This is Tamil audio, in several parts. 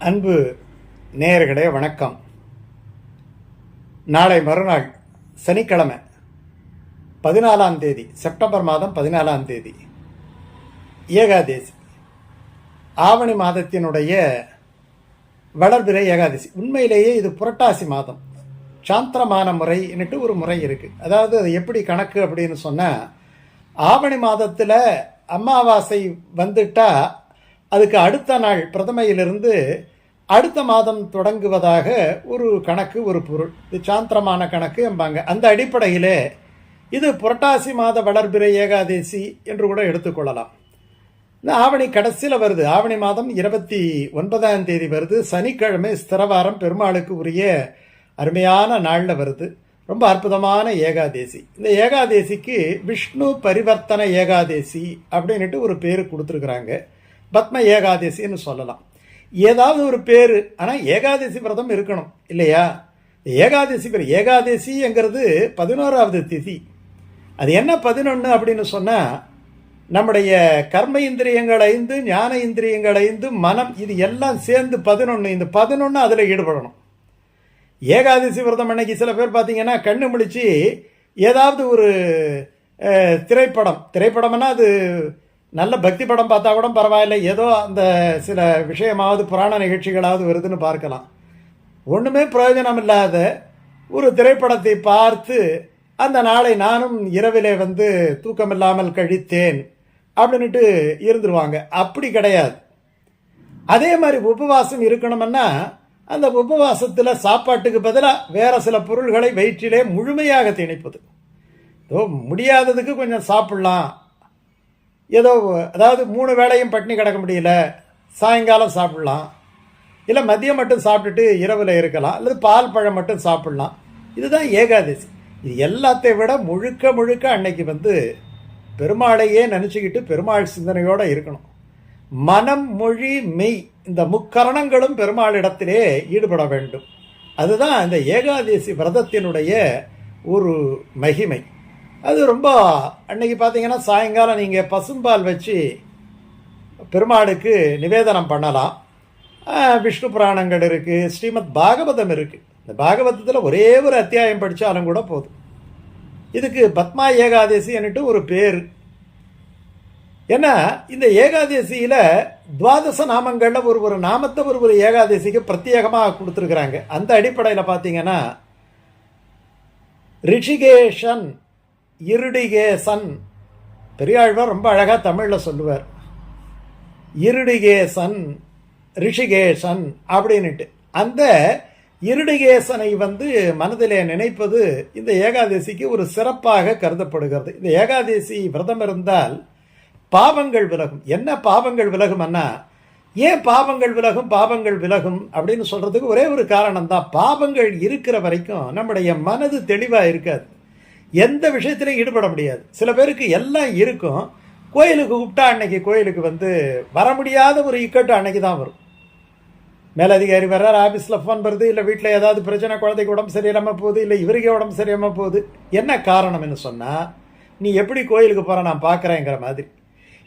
அன்பு நேயர்களே வணக்கம். நாளை மறுநாள் சனிக்கிழமை பதினாலாம் தேதி செப்டம்பர் மாதம் பதினாலாம் தேதி ஏகாதேசி. ஆவணி மாதத்தினுடைய வளர்பிறை ஏகாதசி. உண்மையிலேயே இது புரட்டாசி மாதம். சாந்திரமான முறைன்னுட்டு ஒரு முறை இருக்குது அதாவது அது எப்படி கணக்கு அப்படின்னு சொன்னால் ஆவணி மாதத்தில் அமாவாசை வந்துட்டால் அதுக்கு அடுத்த நாள் பிரதமையிலிருந்து அடுத்த மாதம் தொடங்குவதாக ஒரு கணக்கு ஒரு பொருள். இது சாந்திரமான கணக்கு என்பாங்க அந்த அடிப்படையிலே இது புரட்டாசி மாத வளர்பிறை ஏகாதேசி என்று கூட எடுத்துக்கொள்ளலாம் இந்த ஆவணி கடைசியில் வருது. ஆவணி மாதம் இருபத்தி ஒன்பதாம் தேதி வருது. சனிக்கிழமை ஸ்திரவாரம் பெருமாளுக்கு உரிய அருமையான நாளில் வருது. ரொம்ப அற்புதமான ஏகாதேசி. இந்த ஏகாதேசிக்கு விஷ்ணு பரிவர்த்தன ஏகாதேசி அப்படின்ட்டு ஒரு பேர் கொடுத்துருக்குறாங்க. பத்ம ஏகாதசின்னு சொல்லலாம். ஏதாவது ஒரு பேர் ஆனால் ஏகாதசி விரதம் இருக்கணும் இல்லையா? ஏகாதசி பேர் ஏகாதசிங்கிறது பதினோராவது திதி. அது என்ன பதினொன்று அப்படின்னு சொன்னால் நம்முடைய கர்ம இந்திரியங்கள் ஐந்து ஞான இந்திரியங்கள் ஐந்து மனம் இது எல்லாம் சேர்ந்து பதினொன்று இந்த பதினொன்று அதில் ஈடுபடணும். ஏகாதசி விரதம் அன்னைக்கு சில பேர் பார்த்தீங்கன்னா கண்ணு முழிச்சு ஏதாவது ஒரு திரைப்படம். திரைப்படம்னா அது நல்ல பக்தி படம் பார்த்தா கூட பரவாயில்ல. ஏதோ அந்த சில விஷயமாவது புராண நிகழ்ச்சிகளாவது வருதுன்னு பார்க்கலாம். ஒன்றுமே பிரயோஜனம் இல்லாத ஒரு திரைப்படத்தை பார்த்து அந்த நாளை நானும் இரவிலே வந்து தூக்கமில்லாமல் கழித்தேன் அப்படின்னுட்டு இருந்துருவாங்க. அப்படி கிடையாது. அதே மாதிரி உபவாசம் இருக்கணும்னா அந்த உபவாசத்தில் சாப்பாட்டுக்கு பதிலாக வேறு சில பொருள்களை வயிற்றிலே முழுமையாக திணிப்பது. ஏதோ முடியாததுக்கு கொஞ்சம் சாப்பிட்லாம். ஏதோ அதாவது மூணு வேளையும் பட்டினி கிடக்க முடியல சாயங்காலம் சாப்பிடலாம். இல்லை மதியம் மட்டும் சாப்பிட்டுட்டு இரவில் இருக்கலாம் அல்லது பால் பழம் மட்டும் சாப்பிடலாம். இதுதான் ஏகாதசி. இது எல்லாத்தை விட முழுக்க முழுக்க அன்னைக்கு வந்து பெருமாளையே நினச்சிக்கிட்டு பெருமாள் சிந்தனையோடு இருக்கணும். மனம் மொழி மெய் இந்த முக்கரணங்களும் பெருமாளிடத்திலே ஈடுபட வேண்டும். அதுதான் இந்த ஏகாதசி விரதத்தினுடைய ஒரு மகிமை. அது ரொம்ப அன்னைக்கு பார்த்தீங்கன்னா சாயங்காலம் நீங்கள் பசும்பால் வச்சு பெருமாளுக்கு நிவேதனம் பண்ணலாம். விஷ்ணு புராணங்கள் இருக்குது ஸ்ரீமத் பாகவதம் இருக்குது இந்த பாகவதத்தில் ஒரே ஒரு அத்தியாயம் படித்தாலும் கூட போதும். இதுக்கு பத்மா ஏகாதசின்னுட்டு ஒரு பேர். ஏன்னா இந்த ஏகாதசியில் துவாதச நாமங்களில் ஒரு ஒரு நாமத்தை ஒரு ஒரு ஏகாதசிக்கு பிரத்யேகமாக கொடுத்துருக்குறாங்க. அந்த அடிப்படையில் பார்த்தீங்கன்னா ரிஷிகேஷன் இருடிகேசன் பெரியாழ்வார் ரொம்ப அழகாக தமிழில் சொல்லுவார். இருடிகேசன் ரிஷிகேசன் அப்படின்னுட்டு. அந்த இருடிகேசனை வந்து மனதிலே நினைப்பது இந்த ஏகாதசிக்கு ஒரு சிறப்பாக கருதப்படுகிறது. இந்த ஏகாதசி விரதம் இருந்தால் பாவங்கள் விலகும். என்ன பாவங்கள் விலகும்னா ஏன் பாவங்கள் விலகும் பாவங்கள் விலகும் அப்படின்னு சொல்கிறதுக்கு ஒரே ஒரு காரணம் தான் பாவங்கள் இருக்கிற வரைக்கும் நம்முடைய மனது தெளிவாக இருக்காது. எந்த விஷயத்திலையும் ஈடுபட முடியாது. சில பேருக்கு எல்லாம் இருக்கும். கோயிலுக்கு கூப்பிட்டா அன்னைக்கு கோயிலுக்கு வந்து வர முடியாத ஒரு இக்கட்டு அன்னைக்கு தான் வரும். மேலதிகாரி வர்றார் ஆஃபீஸில் ஃபோன் வருது இல்லை வீட்டில் ஏதாவது பிரச்சனை குழந்தைக்கு உடம்பு சரியில்லாமல் போகுது இல்லை இவருக்கே உடம்பு சரியில்லாமல் போகுது. என்ன காரணம்னு சொன்னால் நீ எப்படி கோயிலுக்கு போகிற நான் பார்க்குறேங்கிற மாதிரி.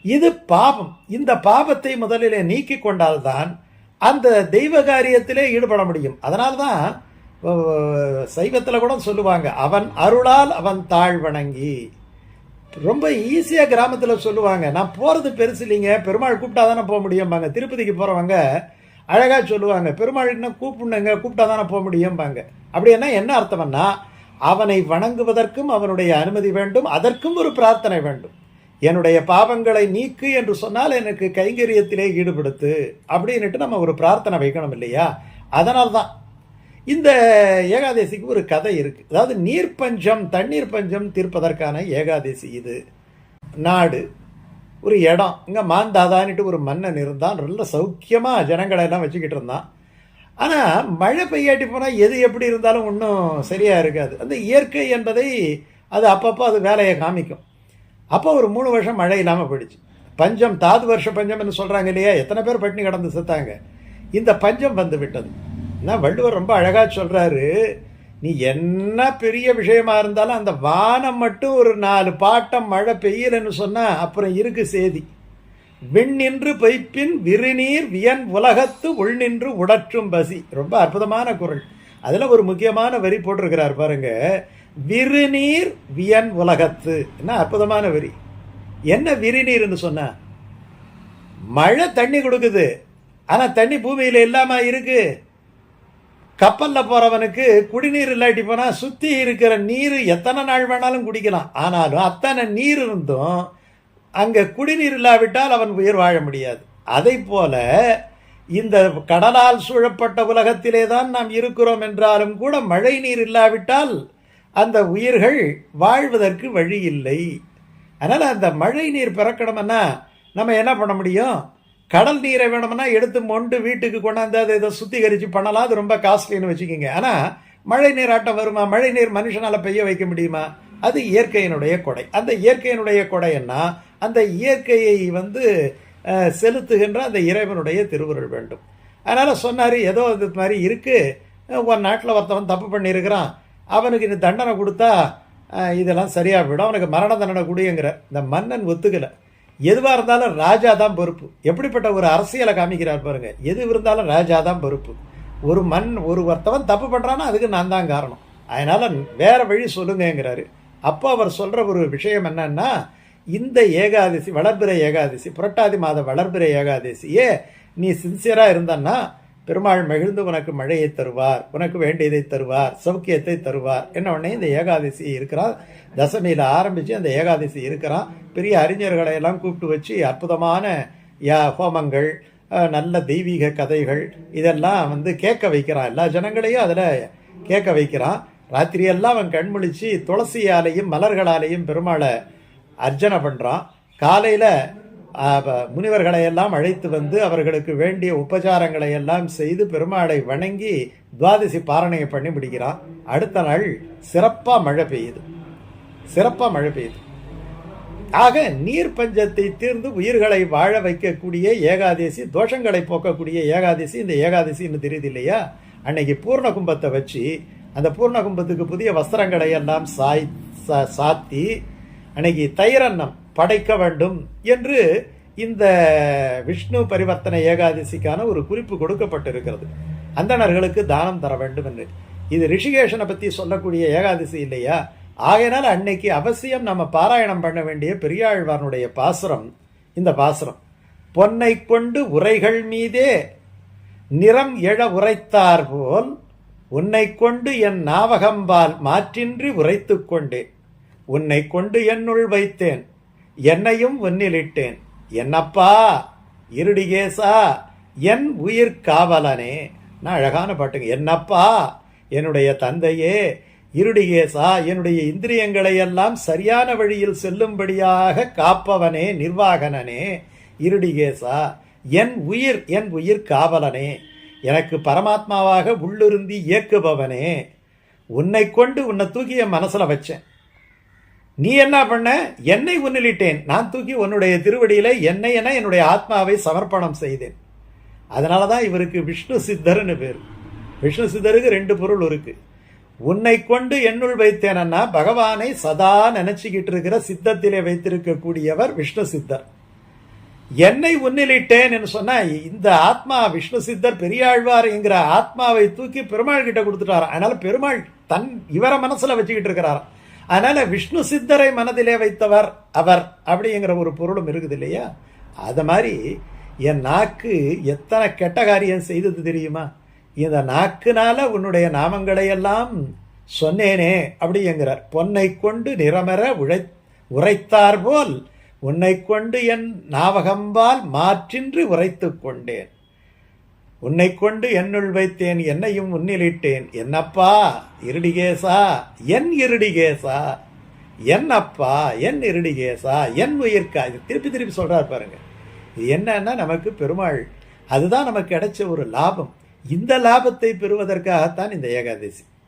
இது பாபம். இந்த பாபத்தை முதலில் நீக்கி கொண்டால்தான் அந்த தெய்வ காரியத்திலே ஈடுபட முடியும். அதனால்தான் சைவத்தில் கூட சொல்லுவாங்க அவன் அருளால் அவன் தாழ் வணங்கி. ரொம்ப ஈஸியாக கிராமத்தில் சொல்லுவாங்க நான் போகிறது பெருசு இல்லைங்க பெருமாள் கூப்பிட்டா தானே போக முடியும்பாங்க திருப்பதிக்கு போகிறவங்க அழகாக சொல்லுவாங்க பெருமாள் என்ன கூப்பிடுங்க கூப்பிட்டா தானே போக முடியும்பாங்க. அப்படின்னா என்ன அர்த்தம்னா அவனை வணங்குவதற்கும் அவனுடைய அனுமதி வேண்டும் அதற்கும் ஒரு பிரார்த்தனை வேண்டும். என்னுடைய பாவங்களை நீக்கு என்று சொன்னால் எனக்கு கைங்கரியத்திலே ஈடுபடுத்து. அப்படின்னுட்டு நம்ம ஒரு பிரார்த்தனை வைக்கணும் இல்லையா? அதனால்தான். இந்த ஏகாதசிக்கு ஒரு கதை இருக்கு. அதாவது நீர் பஞ்சம் தண்ணீர் பஞ்சம் தீர்ப்பதற்கான ஏகாதசி இது. நாடு ஒரு இடம் இங்கே மாந்தாதான்ட்டு ஒரு மன்னன் இருந்தான். நல்ல சௌக்கியமாக ஜனங்களை எல்லாம் வச்சுக்கிட்டு இருந்தான். ஆனால் மழை பெய்யாட்டி போனால் எது எப்படி இருந்தாலும் ஒன்றும் சரியாக இருக்காது. அந்த இயற்கை என்பதை அது அப்பப்போ அது வேலையை காமிக்கும். அப்போ ஒரு மூணு வருஷம் மழை இல்லாமல் போயிடுச்சு. பஞ்சம் தாது வருஷ பஞ்சம்னு சொல்கிறாங்க இல்லையா? எத்தனை பேர் பட்டினி கடந்து செத்தாங்க? இந்த பஞ்சம் வந்து விட்டது. நான் வள்ளுவர் ரொம்ப அழகாக சொல்கிறாரு நீ என்ன பெரிய விஷயமா இருந்தாலும் அந்த வானம் மட்டும் ஒரு நாலு பாட்டம் மழை பெய்யலன்னு சொன்னால் அப்புறம் இருக்கு சேதி. விண்ணின்று பொய்ப்பின் விருநீர் வியன் உலகத்து உள்நின்று உடற்றும் பசி. ரொம்ப அற்புதமான குரல். அதில் ஒரு முக்கியமான வரி போட்டிருக்கிறார் பாருங்க விருநீர் வியன் உலகத்து. என்ன அற்புதமான வரி. என்ன விரிநீர்னு சொன்ன மழை தண்ணி கொடுக்குது ஆனால் தண்ணி பூமியில் இல்லாமல் இருக்குது கப்பலில் போகிறவனுக்கு குடிநீர் இல்லாட்டி போனால் சுற்றி இருக்கிற நீர் எத்தனை நாள் வேணாலும் குடிக்கலாம். ஆனாலும் அத்தனை நீர் இருந்தும் அங்கே குடிநீர் இல்லாவிட்டால் அவன் உயிர் வாழ முடியாது. அதை போல இந்த கடலால் சூழப்பட்ட உலகத்திலே தான் நாம் இருக்கிறோம் என்றாலும் கூட மழை நீர் இல்லாவிட்டால் அந்த உயிர்கள் வாழ்வதற்கு வழி இல்லை. அதனால் அந்த மழை நீர் பிறக்கணும்னா நம்ம என்ன பண்ண முடியும்? கடல் நீரை வேணும்னா எடுத்து மொண்டு வீட்டுக்கு கொண்டாந்து அதை இதை சுத்திகரித்து பண்ணலாம். அது ரொம்ப காஸ்ட்லின்னு வச்சுக்கோங்க. ஆனால் மழை நீர் ஆட்டம் வருமா? மழை நீர் மனுஷனால் பெய்ய வைக்க முடியுமா? அது இயற்கையினுடைய கொடை. அந்த இயற்கையினுடைய கொடைன்னா அந்த இயற்கையை வந்து செலுத்துகின்ற அந்த இறைவனுடைய திருவுருள் வேண்டும். அதனால் சொன்னார் ஏதோ இது மாதிரி இருக்குது ஒரு நாட்டில் ஒருத்தவன் தப்பு பண்ணியிருக்கிறான். அவனுக்கு இந்த தண்டனை கொடுத்தா இதெல்லாம் சரியாக போயிடும் அவனுக்கு மரண தண்டனை கொடுங்கிற. இந்த மன்னன் ஒத்துக்கலை. எதுவாக இருந்தாலும் ராஜா தான் பொறுப்பு. எப்படிப்பட்ட ஒரு அரசியலை காமிக்கிறார் பாருங்க. எது இருந்தாலும் ராஜா தான் பொறுப்பு. ஒரு மண் ஒரு ஒருத்தவன் தப்பு பண்ணுறான்னா அதுக்கு நான் தான் காரணம். அதனால் வேறு வழி சொல்லுங்கங்கிறாரு. அப்போ அவர் சொல்கிற ஒரு விஷயம் என்னன்னா இந்த ஏகாதசி வளர்பிறை ஏகாதசி புரட்டாதி மாத வளர்பிறை ஏகாதசியே நீ சின்சியராக இருந்தன்னா பெருமாள் மகிழ்ந்து உனக்கு மழையை தருவார் உனக்கு வேண்டியதை தருவார் சௌக்கியத்தை தருவார் என்ன உடனே இந்த ஏகாதசி இருக்கிறான் தசமியில் ஆரம்பித்து அந்த ஏகாதசி இருக்கிறான். பெரிய அறிஞர்களை எல்லாம் கூப்பிட்டு வச்சு அற்புதமான யா ஹோமங்கள் நல்ல தெய்வீக கதைகள் இதெல்லாம் வந்து கேட்க வைக்கிறான். எல்லா ஜனங்களையும் அதில் கேட்க வைக்கிறான். ராத்திரியெல்லாம் அவன் கண்முழிச்சு துளசியாலையும் மலர்களாலையும் பெருமாளை அர்ச்சனை பண்ணுறான் காலையில் முனிவர்களை எல்லாம் அழைத்து வந்து அவர்களுக்கு வேண்டிய உபச்சாரங்களை எல்லாம் செய்து பெருமாளை வணங்கி துவாதசி பாரணையை பண்ணி முடிக்கிறான் அடுத்த நாள் சிறப்பாக மழை பெய்யுது. சிறப்பாக மழை பெய்யுது. ஆக நீர் பஞ்சத்தை தீர்ந்து உயிர்களை வாழ வைக்கக்கூடிய ஏகாதசி தோஷங்களை போக்கக்கூடிய ஏகாதசி இந்த ஏகாதசின்னு தெரியுது இல்லையா? அன்னைக்கு பூர்ண கும்பத்தை வச்சு அந்த பூர்ண கும்பத்துக்கு புதிய வஸ்திரங்களை எல்லாம் சாய் சா- சாத்தி அன்னைக்கு தைரன்னம் படைக்க வேண்டும் என்று இந்த விஷ்ணு பரிவர்த்தனை ஏகாதசிக்கான ஒரு குறிப்பு கொடுக்கப்பட்டிருக்கிறது. அந்தணர்களுக்கு தானம் தர வேண்டும் என்று. இது ரிஷிகேஷனை பற்றி சொல்லக்கூடிய ஏகாதசி இல்லையா? ஆகையினால் அன்னைக்கு அவசியம் நம்ம பாராயணம் பண்ண வேண்டிய பெரியாழ்வாரனுடைய பாசுரம் இந்த பாசுரம். பொன்னை கொண்டு உரைகள் மீதே நிறம் எழ உரைத்தார் போல் உன்னை கொண்டு என் நாவகம்பால் மாற்றின்றி உரைத்து கொண்டேன் உன்னை கொண்டு என்னுள் வைத்தேன். என்னையும் ஒன்னிலிட்டேன் என்னப்பா இருடிகேசா என் உயிர் காவலனே. நான் அழகான பாட்டுங்க. என்னப்பா என்னுடைய தந்தையே இருடிகேசா என்னுடைய இந்திரியங்களை எல்லாம் சரியான வழியில் செல்லும்படியாக காப்பவனே நிர்வாகனனே. இருடிகேசா என் உயிர் என் உயிர் காவலனே. எனக்கு பரமாத்மாவாக உள்ளிருந்தி இயக்குபவனே. உன்னை கொண்டு உன்னை தூக்கி என் மனசுல வச்சேன். நீ என்ன பண்ண? என்னை உன்னிலிட்டேன் நான் தூக்கி உன்னுடைய திருவடியில் என்னை என என்னுடைய ஆத்மாவை சமர்ப்பணம் செய்தேன். அதனால தான் இவருக்கு விஷ்ணு சித்தர்னு பேர். விஷ்ணு சித்தருக்கு ரெண்டு பொருள் இருக்கு. உன்னை கொண்டு என்னுள் வைத்தேனன்னா பகவானை சதா நினச்சிக்கிட்டு இருக்கிற சித்தத்திலே வைத்திருக்கக்கூடியவர் விஷ்ணு சித்தர். என்னை உன்னிலிட்டேன் என்று சொன்னால் இந்த ஆத்மா விஷ்ணு சித்தர் பெரியாழ்வார் என்கிற ஆத்மாவை தூக்கி பெருமாள் கிட்ட கொடுத்துட்டாராம். அதனால் பெருமாள் தன் இவரை மனசில் வச்சுக்கிட்டு இருக்கிறாராம். அதனால விஷ்ணு சித்தரை மனதிலே வைத்தவர் அவர் அப்படிங்கிற ஒரு பொருளும் இருக்குது இல்லையா? அது மாதிரி என் நாக்கு எத்தனை கெட்ட காரியம் செய்தது தெரியுமா? இந்த நாக்குனால உன்னுடைய நாமங்களை எல்லாம் சொன்னேனே அப்படிங்கிறார். பொன்னை கொண்டு நிரமர உழை உரைத்தார் போல் உன்னை கொண்டு என் நாவகம்பால் மாற்றின்றி உரைத்து கொண்டேன். உன்னை கொண்டு என்னுள் வைத்தேன் என்னையும் உன்னிலிட்டேன். என்னப்பா? இருடிகேசா? என் இருடிகேசா? என்னப்பா? என் இருடிகேசா? என் உயிர்க்கா? இது திருப்பி திருப்பி சொல்கிறார் பாருங்க. இது என்னன்னா நமக்கு பெருமாள். அதுதான் நமக்கு கிடைச்ச ஒரு லாபம். இந்த லாபத்தை பெறுவதற்காகத்தான் இந்த ஏகாதசி.